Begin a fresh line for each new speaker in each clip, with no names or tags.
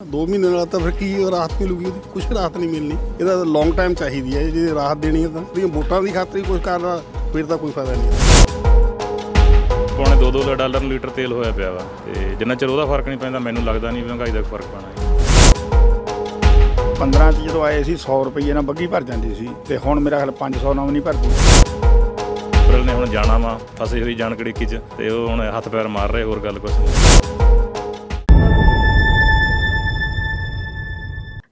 ਦੋ ਮਹੀਨੇ ਨਾਲ ਤਾਂ ਫਿਰ ਕੀ ਰਾਹਤ ਮਿਲੂਗੀ ਉਹਦੀ ਕੁਝ ਰਾਹਤ ਨਹੀਂ ਮਿਲਣੀ। ਇਹਦਾ ਲੌਂਗ ਟਾਈਮ ਚਾਹੀਦੀ ਹੈ ਜੇ ਰਾਹਤ ਦੇਣੀ ਹੈ ਤਾਂ। ਇਹ ਵੋਟਾਂ ਦੀ ਖਾਤਰ ਹੀ ਕੁਝ ਕਰਨਾ ਫਿਰ ਤਾਂ ਕੋਈ ਫਾਇਦਾ ਨਹੀਂ।
ਪੌਣੇ 2-2 ਡਾਲਰ ਨੂੰ ਲੀਟਰ ਤੇਲ ਹੋਇਆ ਪਿਆ ਵਾ ਤੇ ਜਿੰਨਾ ਚਿਰ ਉਹਦਾ ਫ਼ਰਕ ਨਹੀਂ ਪੈਂਦਾ ਮੈਨੂੰ ਲੱਗਦਾ ਨਹੀਂ ਵੀ ਮਹਿੰਗਾਈ ਦਾ ਫ਼ਰਕ ਪੈਣਾ ਹੈ
15 ਚ ਜਦੋਂ ਆਏ ਸੀ 100 ਰੁਪਏ ਨਾਲ ਬੱਗੀ ਭਰ ਜਾਂਦੀ ਸੀ ਤੇ ਹੁਣ ਮੇਰਾ ਖਿਆਲ 500 ਨਾਲ ਵੀ ਨਹੀਂ ਭਰਦੀ।
ਅਪ੍ਰੈਲ ਨੇ ਹੁਣ ਜਾਣਾ ਵਾ ਫਸੀ ਹੋਈ ਜਾਣਕੜੀ ਚ ਤੇ ਉਹ ਹੁਣ ਹੱਥ ਪੈਰ ਮਾਰ ਰਹੇ ਹੋਰ ਗੱਲ ਕੁਛ ਨਹੀਂ।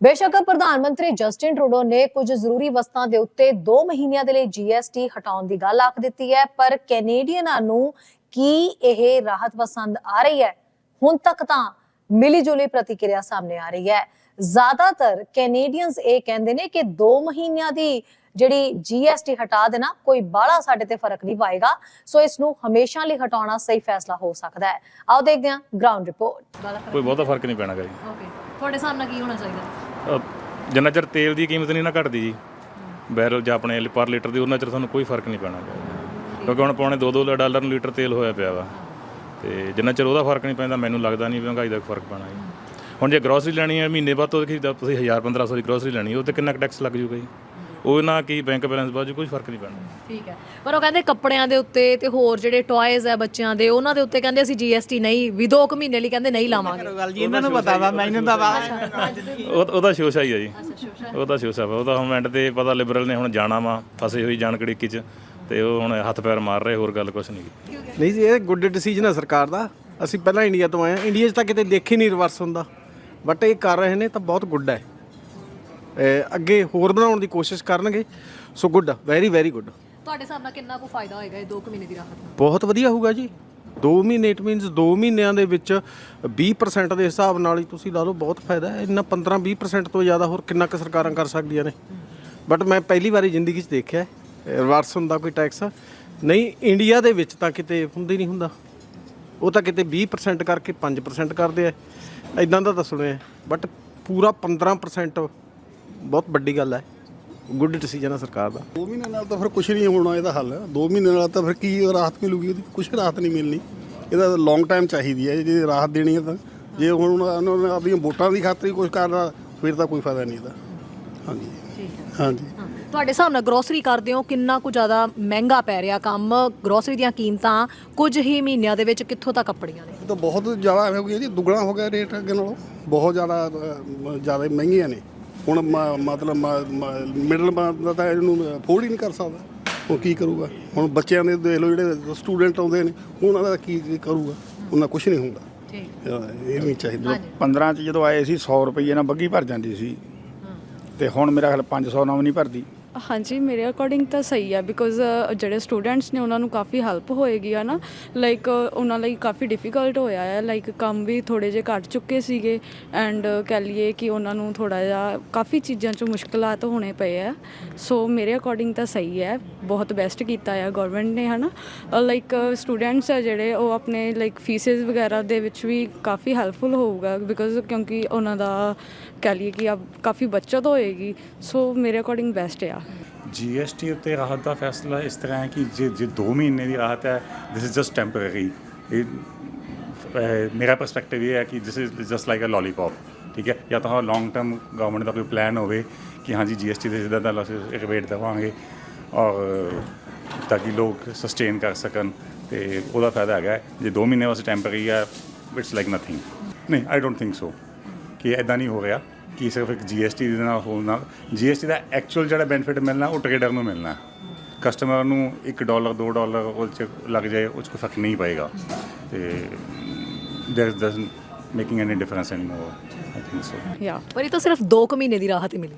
ਬੇਸ਼ੱਕ ਪ੍ਰਧਾਨ ਮੰਤਰੀ ਜਸਟਿਨ ਟਰੂਡੋ ਨੇ ਕੁਝ ਜ਼ਰੂਰੀ ਵਸਤਾਂ ਦੇ ਉੱਤੇ 2 ਮਹੀਨਿਆਂ ਦੇ ਲਈ ਜੀਐਸਟੀ ਹਟਾਉਣ ਦੀ ਗੱਲ ਆਖ ਦਿੱਤੀ ਹੈ ਪਰ ਕੈਨੇਡੀਅਨਾਂ ਨੂੰ ਕੀ ਇਹ ਰਾਹਤ ਪਸੰਦ ਆ ਰਹੀ ਹੈ? ਹੁਣ ਤੱਕ ਤਾਂ ਮਿਲੀ ਜੁਲੀ ਪ੍ਰਤੀਕਿਰਿਆ ਸਾਹਮਣੇ ਆ ਰਹੀ ਹੈ। ਜ਼ਿਆਦਾਤਰ ਕੈਨੇਡੀਅਨਸ ਇਹ ਕਹਿੰਦੇ ਨੇ ਕਿ 2 ਮਹੀਨਿਆਂ ਦੀ ਜਿਹੜੀ ਜੀਐਸਟੀ ਹਟਾ ਦੇਣਾ ਕੋਈ ਬਾਹਲਾ ਸਾਡੇ ਤੇ ਫ਼ਰਕ ਨਹੀਂ ਪਾਏਗਾ ਸੋ ਇਸ ਨੂੰ ਹਮੇਸ਼ਾ ਲਈ ਹਟਾਉਣਾ ਸਹੀ ਫੈਸਲਾ ਹੋ ਸਕਦਾ ਹੈ। ਆਓ ਦੇਖਦੇ ਹਾਂ ਗਰਾਊਂਡ ਰਿਪੋਰਟ
ਕੋਈ ਬਹੁਤਾ ਫ਼ਰਕ ਨਹੀਂ ਪੈਣਾ ਜੀ।
ਓਕੇ ਤੁਹਾਡੇ ਹਿਸਾਬ ਨਾਲ ਕੀ ਹੋਣਾ ਚਾਹੀਦਾ?
ਅਹ, ਜਿੰਨਾ ਚਿਰ ਤੇਲ ਦੀ ਕੀਮਤ ਨਹੀਂ ਨਾ ਘਟਦੀ ਜੀ, ਬੈਰਲ ਜਾਂ ਆਪਣੇ ਪਰ ਲੀਟਰ ਦੀ, ਉਹਨਾਂ ਚਿਰ ਤੁਹਾਨੂੰ ਕੋਈ ਫ਼ਰਕ ਨਹੀਂ ਪੈਣਾ ਗਾ। ਕਿਉਂਕਿ ਹੁਣ ਪੌਣੇ 2-2 ਡਾਲਰ ਨੂੰ ਲੀਟਰ ਤੇਲ ਹੋਇਆ ਪਿਆ ਵਾ। ਤੇ ਜਿੰਨਾ ਚਿਰ ਉਹਦਾ ਫ਼ਰਕ ਨਹੀਂ ਪੈਂਦਾ, ਮੈਨੂੰ ਲੱਗਦਾ ਨਹੀਂ ਵੀ ਮਹਿੰਗਾਈ ਦਾ ਫ਼ਰਕ ਪੈਣਾ ਜੀ। ਹੁਣ ਜੇ ਗਰੋਸਰੀ ਲੈਣੀ ਹੈ, ਮਹੀਨੇ ਬਾਅਦ ਤੋਂ ਕੀ ਤੁਸੀਂ 1000 1500 ਦੀ ਗਰੋਸਰੀ ਲੈਣੀ, ਉਹ ਤੇ ਕਿੰਨਾ ਟੈਕਸ ਲੱਗ ਜੂਗਾ ਜੀ? ਉਹ ਨਾ ਕੀ ਬੈਂਕ ਬੈਲੈਂਸ ਬਾਜੂ ਕੋਈ ਫ਼ਰਕ ਨਹੀਂ ਪੈਣਾ।
ਠੀਕ ਹੈ। ਪਰ ਉਹ ਕਹਿੰਦੇ ਕੱਪੜਿਆਂ ਦੇ ਉੱਤੇ ਤੇ ਹੋਰ ਜਿਹੜੇ ਟੌਇਜ਼ ਹੈ ਬੱਚਿਆਂ ਦੇ ਉਹਨਾਂ ਦੇ ਉੱਤੇ ਕਹਿੰਦੇ ਅਸੀਂ ਜੀਐਸਟੀ ਨਹੀਂ ਵੀ 2 ਮਹੀਨੇ ਲਈ ਕਹਿੰਦੇ ਨਹੀਂ ਲਾਵਾਂਗੇ।
ਗੱਲ ਜੀ ਇਹਨਾਂ ਨੂੰ ਪਤਾ ਵਾ ਮੈਨੂੰ ਤਾਂ ਵਾ।
ਉਹ ਉਹਦਾ ਸ਼ੋਸ਼ਾ ਹੀ ਆ ਜੀ। ਉਹਦਾ ਸ਼ੋਸ਼ਾ। ਵਾ। ਉਹਦਾ ਹੁਣ ਐਂਡ ਤੇ ਪਤਾ ਲਿਬਰਲ ਨੇ ਹੁਣ ਜਾਣਾ ਵਾ ਫਸੀ ਹੋਈ ਜਾਣਕੜੀ ਚ ਤੇ ਉਹ ਹੁਣ ਹੱਥ ਪੈਰ ਮਾਰ ਰਹੇ ਹੋਰ ਗੱਲ ਕੁਛ ਨਹੀਂ।
ਨਹੀਂ ਜੀ ਇਹ ਗੁੱਡ ਡਿਸੀਜਨ ਹੈ ਸਰਕਾਰ ਦਾ। ਅਸੀਂ ਪਹਿਲਾਂ ਇੰਡੀਆ ਤੋਂ ਆਏ ਹਾਂ। ਇੰਡੀਆ 'ਚ ਤਾਂ ਕਿਤੇ ਦੇਖੇ ਨਹੀਂ ਰਿਵਰਸ ਹੁੰਦਾ। ਬਟ ਇਹ ਕਰ ਰਹੇ ਨੇ ਤਾਂ ਬਹੁਤ ਗੁੱਡ ਹੈ। ਅੱਗੇ ਹੋਰ ਬਣਾਉਣ ਦੀ ਕੋਸ਼ਿਸ਼ ਕਰਨਗੇ। So good very very good
ਤੁਹਾਡੇ ਹਿਸਾਬ ਨਾਲ ਕਿੰਨਾ ਕੁ ਫਾਇਦਾ ਹੋਏਗਾ ਇਹ 2 ਮਹੀਨੇ ਦੀ ਰਾਹਤ ਨਾਲ
ਬਹੁਤ ਵਧੀਆ ਹੋਊਗਾ ਜੀ। 2 ਮਹੀਨੇ ਇਟ ਮੀਨਸ 2 ਮਹੀਨਿਆਂ ਦੇ ਵਿੱਚ 20% ਦੇ ਹਿਸਾਬ ਨਾਲ ਹੀ ਤੁਸੀਂ ਲਾ ਲਓ ਬਹੁਤ ਫਾਇਦਾ ਹੈ। ਇੰਨਾ 15 20% ਤੋਂ ਜ਼ਿਆਦਾ ਹੋਰ ਕਿੰਨਾ ਕੁ ਸਰਕਾਰਾਂ ਕਰ ਸਕਦੀਆਂ ਨੇ। ਬਟ ਮੈਂ ਪਹਿਲੀ ਵਾਰੀ ਜ਼ਿੰਦਗੀ 'ਚ ਦੇਖਿਆ ਰਿਵਰਸ ਹੁੰਦਾ ਕੋਈ ਟੈਕਸ ਨਹੀਂ ਇੰਡੀਆ ਦੇ ਵਿੱਚ ਤਾਂ ਕਿਤੇ ਹੁੰਦੀ ਨਹੀਂ ਹੁੰਦਾ। ਉਹ ਤਾਂ ਕਿਤੇ 20% ਕਰਕੇ 5% ਕਰਦੇ ਆ। ਇਦਾਂ ਦਾ ਤਾਂ ਸੁਣਿਆ ਬਟ ਪੂਰਾ 15% ਬਹੁਤ ਵੱਡੀ ਗੱਲ ਹੈ। ਗੁੱਡ ਡਿਸੀਜਨ ਹੈ ਸਰਕਾਰ ਦਾ।
ਦੋ ਮਹੀਨੇ ਨਾਲ ਤਾਂ ਫਿਰ ਕੁਝ ਨਹੀਂ ਹੋਣਾ ਇਹਦਾ ਹੱਲ। ਦੋ ਮਹੀਨੇ ਨਾਲ ਤਾਂ ਫਿਰ ਕੀ ਰਾਹਤ ਮਿਲੂਗੀ ਉਹਦੀ? ਕੁਝ ਰਾਹਤ ਨਹੀਂ ਮਿਲਣੀ। ਇਹਦਾ ਲੌਂਗ ਟਾਈਮ ਚਾਹੀਦੀ ਹੈ। ਜੇ ਰਾਹਤ ਦੇਣੀ ਹੈ ਤਾਂ। ਜੇ ਹੁਣ ਉਹਨਾਂ ਨੇ ਆਪਣੀਆਂ ਵੋਟਾਂ ਦੀ ਖਾਤਰ ਹੀ ਕੁਝ ਕਰਨਾ ਫਿਰ ਤਾਂ ਕੋਈ ਫਾਇਦਾ ਨਹੀਂ ਇਹਦਾ। ਹਾਂਜੀ। ਹਾਂਜੀ।
ਤੁਹਾਡੇ ਹਿਸਾਬ ਨਾਲ ਗਰੋਸਰੀ ਕਰਦੇ ਹੋ ਕਿੰਨਾ ਕੁ ਜ਼ਿਆਦਾ ਮਹਿੰਗਾ ਪੈ ਰਿਹਾ ਕੰਮ? ਗਰੋਸਰੀ ਦੀਆਂ ਕੀਮਤਾਂ ਕੁਝ ਹੀ ਮਹੀਨਿਆਂ ਦੇ ਵਿੱਚ ਕਿੱਥੋਂ ਤੱਕ ਕੱਪੜੀਆਂ ਨੇ?
ਇਹ ਤਾਂ ਬਹੁਤ ਜ਼ਿਆਦਾ ਹੋ ਗਿਆ ਜੀ। ਦੁੱਗਣਾ ਹੋ ਗਿਆ ਰੇਟ ਅੱਗੇ ਨਾਲੋਂ। ਬਹੁਤ ਜ਼ਿਆਦਾ ਅ, ਜ਼ਿਆਦਾ ਮਹਿੰਗੀਆਂ ਨੇ। ਹੁਣ ਮ- ਮਤਲਬ ਮਿਡਲ ਦਾ ਤਾਂ ਇਹਨੂੰ ਅਫੋਰਡ ਹੀ ਨਹੀਂ ਕਰ ਸਕਦਾ। ਉਹ ਕੀ ਕਰੂਗਾ? ਹੁਣ ਬੱਚਿਆਂ ਦੇ ਦੇਖ ਲਓ ਜਿਹੜੇ ਸਟੂਡੈਂਟ ਆਉਂਦੇ ਨੇ ਉਹਨਾਂ ਦਾ ਕੀ ਕੀ ਕਰੂਗਾ? ਉਹਨਾਂ ਕੁਝ ਨਹੀਂ ਹੁੰਦਾ।
ਠੀਕ।
ਇਹ ਨਹੀਂ ਚਾਹੀਦਾ।
15 ਚ ਜਦੋਂ ਆਏ ਸੀ 100 ਰੁਪਏ ਨਾਲ ਬੱਗੀ ਭਰ ਜਾਂਦੀ ਸੀ। ਤੇ ਹੁਣ ਮੇਰਾ ਖਿਆਲ 500 ਨਾਲ ਵੀ ਨਹੀਂ ਭਰਦੀ।
ਹਾਂਜੀ, ਮੇਰੇ ਅਕੋਰਡਿੰਗ ਤਾਂ ਸਹੀ ਆ ਬਿਕੋਜ਼ ਜਿਹੜੇ ਸਟੂਡੈਂਟਸ ਨੇ ਉਹਨਾਂ ਨੂੰ ਕਾਫੀ ਹੈਲਪ ਹੋਏਗੀ, ਹੈ ਨਾ? ਲਾਈਕ ਉਹਨਾਂ ਲਈ ਕਾਫੀ ਡਿਫਿਕਲਟ ਹੋਇਆ ਹੈ ਲਾਈਕ ਕੰਮ ਵੀ ਥੋੜੇ ਜਿਹੇ ਘਟ ਚੁੱਕੇ ਸੀਗੇ ਐਂਡ ਕਹਿ ਲਈਏ ਕਿ ਉਹਨਾਂ ਨੂੰ ਥੋੜਾ ਜਿਹਾ ਕਾਫੀ ਚੀਜ਼ਾਂ 'ਚ ਮੁਸ਼ਕਲਾਂ ਹੋਣੇ ਪਏ ਆ। ਸੋ ਮੇਰੇ ਅਕੋਰਡਿੰਗ ਤਾਂ ਸਹੀ ਹੈ ਬਹੁਤ ਬੈਸਟ ਕੀਤਾ ਆ ਗਵਰਨਮੈਂਟ ਨੇ, ਹੈ ਨਾ? ਲਾਈਕ ਸਟੂਡੈਂਟਸ ਆ ਜਿਹੜੇ, ਉਹ ਆਪਣੇ ਲਾਈਕ ਫੀਸਿਸ ਵਗੈਰਾ ਦੇ ਵਿੱਚ ਵੀ ਕਾਫੀ ਹੈਲਪਫੁਲ ਹੋਊਗਾ ਬਿਕੋਜ਼ ਕਿਉਂਕਿ ਉਹਨਾਂ ਦਾ ਕਹਿ ਲਈਏ ਕਿ ਆ ਕਾਫੀ ਬੱਚਤ ਹੋਏਗੀ। ਸੋ ਮੇਰੇ ਅਕੋਰਡਿੰਗ ਬੈਸਟ ਆ।
ਜੀਐਸਟੀ ਉੱਤੇ ਰਾਹਤ ਦਾ ਫੈਸਲਾ ਇਸ ਤਰ੍ਹਾਂ ਹੈ ਕਿ ਜੇ ਜੇ 2 ਮਹੀਨੇ ਦੀ ਰਾਹਤ ਹੈ ਦਿਸ ਇਜ਼ ਜਸਟ ਟੈਂਪਰੇਰੀ ਮੇਰਾ ਪਰਸਪੈਕਟਿਵ ਇਹ ਹੈ ਕਿ this is just like a lollipop ਠੀਕ ਹੈ? ਜਾਂ ਤਾਂ ਲੌਂਗ ਟਰਮ ਗਵਰਨਮੈਂਟ ਦਾ ਕੋਈ ਪਲਾਨ ਹੋਵੇ ਕਿ ਹਾਂਜੀ ਜੀਐਸਟੀ ਦੇ ਜਿੱਦਾਂ ਦਾ ਰਿਬੇਟ ਦੇਵਾਂਗੇ ਔਰ ਤਾਂ ਕਿ ਲੋਕ ਸਸਟੇਨ ਕਰ ਸਕਣ ਤੇ ਉਹਦਾ ਫਾਇਦਾ ਹੈਗਾ ਜੇ 2 ਮਹੀਨੇ ਵਾਸਤੇ ਟੈਂਪਰੇਰੀ ਹੈ ਇਟਸ ਲਾਈਕ ਨਥਿੰਗ ਨਹੀਂ ਆਈ ਡੋਂਟ ਥਿੰਕ ਸੋ ਕਿ ਇਦਾਂ ਨਹੀਂ ਹੋ ਰਿਹਾ। ਕਿ ਸਿਰਫ ਇੱਕ ਜੀਐਸਟੀ ਦੇ ਨਾਲ ਹੋਣ ਨਾਲ ਜੀਐਸਟੀ ਦਾ ਐਕਚੁਅਲ ਜਿਹੜਾ ਬੈਨੀਫਿਟ ਮਿਲਣਾ, ਉਹ ਟ੍ਰੇਡਰ ਨੂੰ ਮਿਲਣਾ। ਕਸਟਮਰ ਨੂੰ 1 ਡਾਲਰ 2 ਡਾਲਰ ਉਹ 'ਚ ਲੱਗ ਜਾਏ, ਉਹ 'ਚ ਕੋਈ ਫ਼ਰਕ ਨਹੀਂ ਪਏਗਾ। ਤੇ there doesn't making any difference anymore I think so
yeah
ਪਰ ਇਹ ਤਾਂ ਸਿਰਫ 2 ਮਹੀਨੇ ਦੀ ਰਾਹਤ ਹੀ ਮਿਲੀ।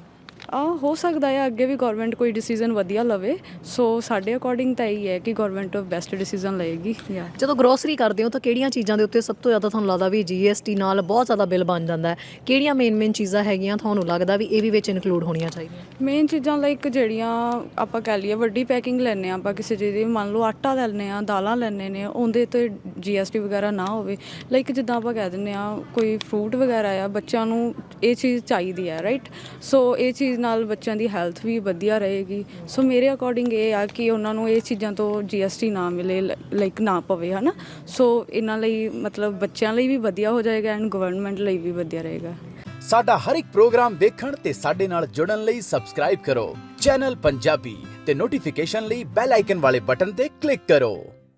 ਆ ਹੋ ਸਕਦਾ ਹੈ ਅੱਗੇ ਵੀ ਗਵਰਨਮੈਂਟ ਕੋਈ ਡਿਸੀਜਨ ਵਧੀਆ ਲਵੇ। ਸੋ ਸਾਡੇ ਅਕੋਰਡਿੰਗ ਤਾਂ ਇਹੀ ਹੈ ਕਿ ਗਵਰਨਮੈਂਟ ਬੈਸਟ ਡਿਸੀਜਨ ਲਏਗੀ ਯਾ।
ਜਦੋਂ ਗਰੋਸਰੀ ਕਰਦੇ ਹੋ ਤਾਂ ਕਿਹੜੀਆਂ ਚੀਜ਼ਾਂ ਦੇ ਉੱਤੇ ਸਭ ਤੋਂ ਜ਼ਿਆਦਾ ਤੁਹਾਨੂੰ ਲੱਗਦਾ ਵੀ ਜੀਐਸਟੀ ਨਾਲ ਬਹੁਤ ਜ਼ਿਆਦਾ ਬਿੱਲ ਬਣ ਜਾਂਦਾ ਹੈ? ਕਿਹੜੀਆਂ ਮੇਨ ਮੇਨ ਚੀਜ਼ਾਂ ਹੈਗੀਆਂ ਤੁਹਾਨੂੰ ਲੱਗਦਾ ਵੀ ਇਹ ਵੀ ਵਿੱਚ ਇਨਕਲੂਡ ਹੋਣੀਆਂ ਚਾਹੀਦੀਆਂ?
ਮੇਨ ਚੀਜ਼ਾਂ ਲਾਈਕ ਜਿਹੜੀਆਂ ਆਪਾਂ ਕਹਿ ਲਈਏ ਵੱਡੀ ਪੈਕਿੰਗ ਲੈਣੇ ਆ ਆਪਾਂ ਕਿਸੇ ਚੀਜ਼ ਦੀ ਮੰਨ ਲਓ ਆਟਾ ਲੈਣੇ ਆ ਦਾਲਾਂ ਲੈਣੇ ਨੇ ਉਹਦੇ ਤੇ ਜੀਐਸਟੀ ਵਗੈਰਾ ਨਾ ਹੋਵੇ। ਲਾਈਕ ਜਿੱਦਾਂ ਆਪਾਂ ਕਹਿ ਦਿੰਦੇ ਆ ਕੋਈ ਫਰੂਟ ਵਗੈਰਾ ਆ ਬੱਚਿਆਂ ਨੂੰ ਇਹ ਚੀਜ਼ ਚਾਹੀਦੀ ਹੈ ਰਾਈਟ ਸੋ ਇਹ ਚੀਜ਼ ਨਾਲ ਬੱਚਿਆਂ ਦੀ ਹੈਲਥ ਵੀ ਵਧੀਆ ਰਹੇਗੀ। ਸੋ ਮੇਰੇ ਅਕੋਰਡਿੰਗ ਇਹ ਆ ਕਿ ਉਹਨਾਂ ਨੂੰ ਇਹ ਚੀਜ਼ਾਂ ਤੋਂ ਜੀਐਸਟੀ ਨਾ ਮਿਲੇ ਲਾਈਕ ਨਾ ਪਵੇ, ਹਨਾ? ਸੋ ਇਹਨਾਂ ਲਈ ਮਤਲਬ ਬੱਚਿਆਂ ਲਈ ਵੀ ਵਧੀਆ ਹੋ ਜਾਏਗਾ ਐਂਡ ਗਵਰਨਮੈਂਟ ਲਈ ਵੀ ਵਧੀਆ ਰਹੇਗਾ।
ਸਾਡਾ ਹਰ ਇੱਕ ਪ੍ਰੋਗਰਾਮ ਵੇਖਣ ਤੇ ਸਾਡੇ ਨਾਲ ਜੁੜਨ ਲਈ ਸਬਸਕ੍ਰਾਈਬ ਕਰੋ। ਚੈਨਲ ਪੰਜਾਬੀ ਤੇ ਨੋਟੀਫਿਕੇਸ਼ਨ ਲਈ ਬੈਲ ਆਈਕਨ ਵਾਲੇ ਬਟਨ ਤੇ ਕਲਿੱਕ ਕਰੋ।